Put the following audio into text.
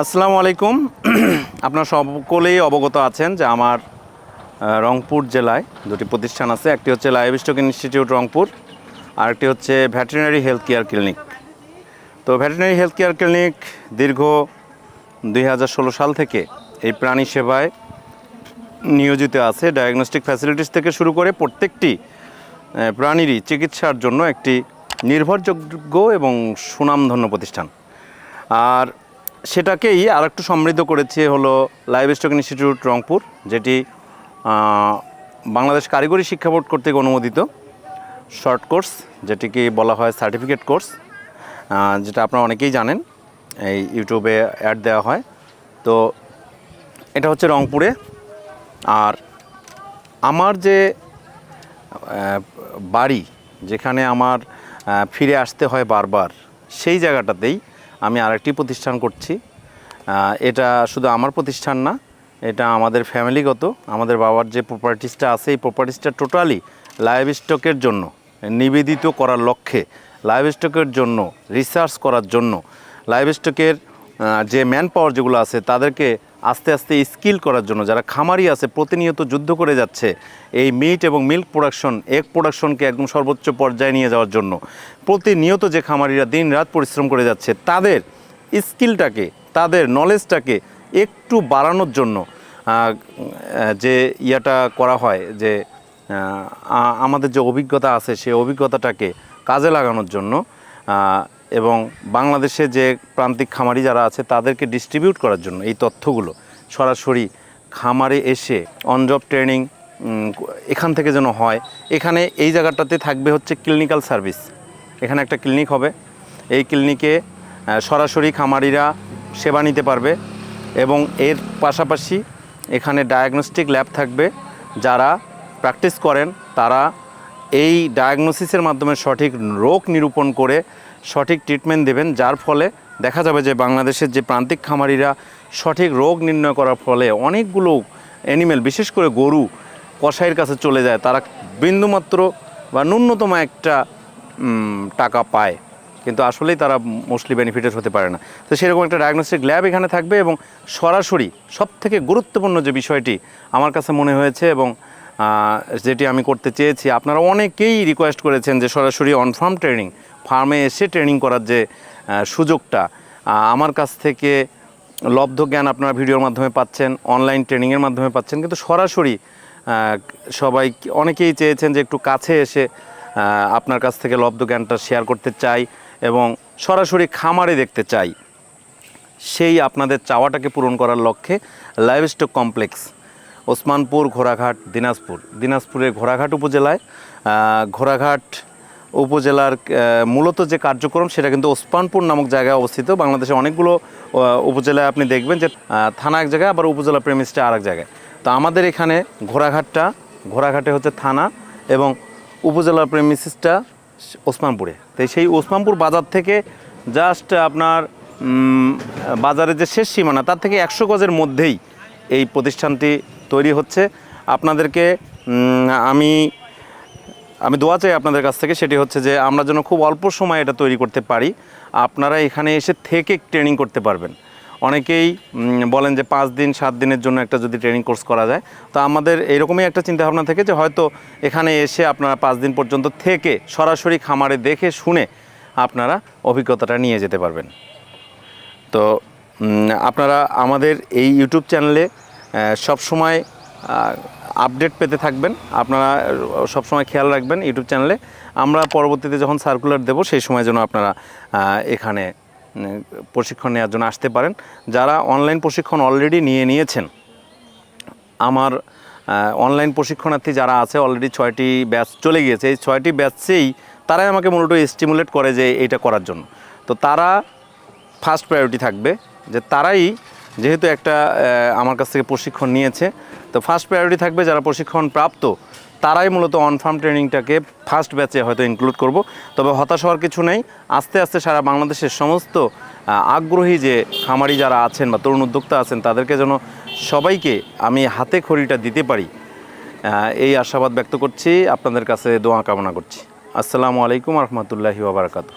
আসসালামু আলাইকুম। আপনার সকলেই অবগত আছেন যে আমার রংপুর জেলায় দুটি প্রতিষ্ঠান আছে। একটি হচ্ছে লাইভ স্টক ইনস্টিটিউট রংপুর, আরেকটি হচ্ছে ভেটেরিনারি হেলথ কেয়ার ক্লিনিক। তো ভেটেরিনারি হেলথ কেয়ার ক্লিনিক দীর্ঘ দুই হাজার ষোলো সাল থেকে এই প্রাণী সেবায় নিয়োজিত আছে। ডায়াগনস্টিক ফ্যাসিলিটিস থেকে শুরু করে প্রত্যেকটি প্রাণীরই চিকিৎসার জন্য একটি নির্ভরযোগ্য এবং সুনামধন্য প্রতিষ্ঠান। আর সেটাকেই আর একটু সমৃদ্ধ করেছে হলো লাইভ স্টক ইনস্টিটিউট রংপুর, যেটি বাংলাদেশ কারিগরি শিক্ষা বোর্ড কর্তৃক অনুমোদিত। শর্ট কোর্স যেটিকে বলা হয় সার্টিফিকেট কোর্স যেটা আপনারা অনেকেই জানেন, এই ইউটিউবে অ্যাড দেওয়া হয়। তো এটা হচ্ছে রংপুরে। আর আমার যে বাড়ি, যেখানে আমার ফিরে আসতে হয় বারবার, সেই জায়গাটাতেই আমি আরেকটি প্রতিষ্ঠান করছি। এটা শুধু আমার প্রতিষ্ঠান না, এটা আমাদের ফ্যামিলিগত। আমাদের বাবার যে প্রপার্টিসটা আছে, এই প্রপার্টিসটা টোটালি লাইভ স্টকের জন্য, নিবেদিত করার লক্ষ্যে লাইভ স্টকের জন্য রিসার্চ করার জন্য লাইভ স্টকের যে ম্যান পাওয়ার যেগুলো আছে, তাদেরকে আস্তে আস্তে স্কিল করার জন্য, যারা খামারি আছে, প্রতিনিয়ত যুদ্ধ করে যাচ্ছে এই মিট এবং মিল্ক প্রোডাকশন, এগ প্রোডাকশনকে একদম সর্বোচ্চ পর্যায়ে নিয়ে যাওয়ার জন্য। প্রতিনিয়ত যে খামারিরা দিন রাত পরিশ্রম করে যাচ্ছে, তাদের স্কিলটাকে, তাদের নলেজটাকে একটু বাড়ানোর জন্য যে ইয়াটা করা হয়, যে আমাদের যে অভিজ্ঞতা আছে, সেই অভিজ্ঞতাটাকে কাজে লাগানোর জন্য এবং বাংলাদেশে যে প্রান্তিক খামারি যারা আছে, তাদেরকে ডিস্ট্রিবিউট করার জন্য এই তথ্যগুলো সরাসরি খামারে এসে অন জব ট্রেনিং এখান থেকে যেন হয়। এখানে এই জায়গাটাতে থাকবে হচ্ছে ক্লিনিক্যাল সার্ভিস এখানে একটা ক্লিনিক হবে। এই ক্লিনিকে সরাসরি খামারিরা সেবা নিতে পারবে এবং এর পাশাপাশি এখানে ডায়াগনস্টিক ল্যাব থাকবে। যারা প্র্যাকটিস করেন, তারা এই ডায়াগনোসিসের মাধ্যমে সঠিক রোগ নিরূপণ করে সঠিক ট্রিটমেন্ট দেবেন, যার ফলে দেখা যাবে যে বাংলাদেশের যে প্রান্তিক খামারিরা সঠিক রোগ নির্ণয় করার ফলে অনেকগুলো অ্যানিমেল বিশেষ করে গরু কসাইয়ের কাছে চলে যায়, তারা বিন্দুমাত্র বা ন্যূনতম একটা টাকা পায়। কিন্তু আসলেই তারা মোস্টলি বেনিফিটেড হতে পারে না। তো সেরকম একটা ডায়াগনস্টিক ল্যাব এখানে থাকবে এবং সরাসরি সব থেকে গুরুত্বপূর্ণ যে বিষয়টি আমার কাছে মনে হয়েছে এবং যেটি আমি করতে চেয়েছি, আপনারা অনেকেই রিকোয়েস্ট করেছেন যে সরাসরি অন ফার্ম ট্রেনিং ফার্মে এসে ট্রেনিং করার যে সুযোগটা। আমার কাছ থেকে লব্ধ জ্ঞান আপনারা ভিডিওর মাধ্যমে পাচ্ছেন অনলাইন ট্রেনিংয়ের মাধ্যমে পাচ্ছেন। কিন্তু সরাসরি সবাই অনেকেই চেয়েছেন যে একটু কাছে এসে আপনার কাছ থেকে লব্ধ জ্ঞানটা শেয়ার করতে চাই এবং সরাসরি খামারে দেখতে চাই। সেই আপনাদের চাওয়াটাকে পূরণ করার লক্ষ্যে লাইভ স্টক কমপ্লেক্স ওসমানপুর, ঘোড়াঘাট, দিনাজপুর। দিনাজপুরের ঘোড়াঘাট উপজেলায় ঘোড়াঘাট উপজেলার মূলত যে কার্যক্রম সেটা কিন্তু ওসমানপুর নামক জায়গায় অবস্থিত। বাংলাদেশে অনেকগুলো উপজেলায় আপনি দেখবেন যে থানা এক জায়গায়, আবার উপজেলা প্রেমিসটা আর এক জায়গায়। তো আমাদের এখানে ঘোড়াঘাটটা, ঘোড়াঘাটে হচ্ছে থানা এবং উপজেলা প্রেমিসিসটা ওসমানপুরে। তো সেই ওসমানপুর বাজার থেকে জাস্ট আপনার বাজারের যে শেষ সীমানা, তার থেকে একশো গজের মধ্যেই এই প্রতিষ্ঠানটি তৈরি হচ্ছে। আপনাদেরকে আমি আমি দোয়া চাই আপনাদের কাছ থেকে সেটি হচ্ছে যে আমরা যেন খুব অল্প সময় এটা তৈরি করতে পারি। আপনারা এখানে এসে থেকে ট্রেনিং করতে পারবেন। অনেকেই বলেন যে পাঁচ দিন, সাত দিনের জন্য একটা যদি ট্রেনিং কোর্স করা যায়। তো আমাদের এরকমই একটা চিন্তাভাবনা থেকে যে হয়তো এখানে এসে আপনারা পাঁচ দিন পর্যন্ত থেকে সরাসরি খামারে দেখে শুনে আপনারা অভিজ্ঞতাটা নিয়ে যেতে পারবেন। তো আপনারা আমাদের এই ইউটিউব চ্যানেলে সব সময় আপডেট পেতে থাকবেন। আপনারা সব সময় খেয়াল রাখবেন ইউটিউব চ্যানেলে। আমরা পরবর্তীতে যখন সার্কুলার দেব, সেই সময় যেন আপনারা এখানে প্রশিক্ষণ নেওয়ার জন্য আসতে পারেন। যারা অনলাইন প্রশিক্ষণ অলরেডি নিয়ে নিয়েছেন, আমার অনলাইন প্রশিক্ষণার্থী যারা আছে অলরেডি ছয়টি ব্যাচ চলে গিয়েছে। এই ছয়টি ব্যাচেই তারাই আমাকে মূলত স্টিমুলেট করে যে এইটা করার জন্য। তো তারা ফার্স্ট প্রায়োরিটি থাকবে যে তারাই যেহেতু একটা আমার কাছ থেকে প্রশিক্ষণ নিয়েছে, তো ফার্স্ট প্রায়োরিটি থাকবে যারা প্রশিক্ষণ প্রাপ্ত তারাই মূলত অনফার্ম ট্রেনিংটাকে ফার্স্ট ব্যাচে হয়তো ইনক্লুড করব। তবে হতাশ হওয়ার কিছু নেই। আস্তে আস্তে সারা বাংলাদেশের সমস্ত আগ্রহী যে খামারি যারা আছেন বা তরুণ উদ্যোক্তা আছেন, তাদেরকে যেন সবাইকে আমি হাতে খড়িটা দিতে পারি। এই আশাবাদ ব্যক্ত করছি। আপনাদের কাছে দোয়া কামনা করছি। আসসালামু আলাইকুম রহমতুল্লাহি ওবরাকাতু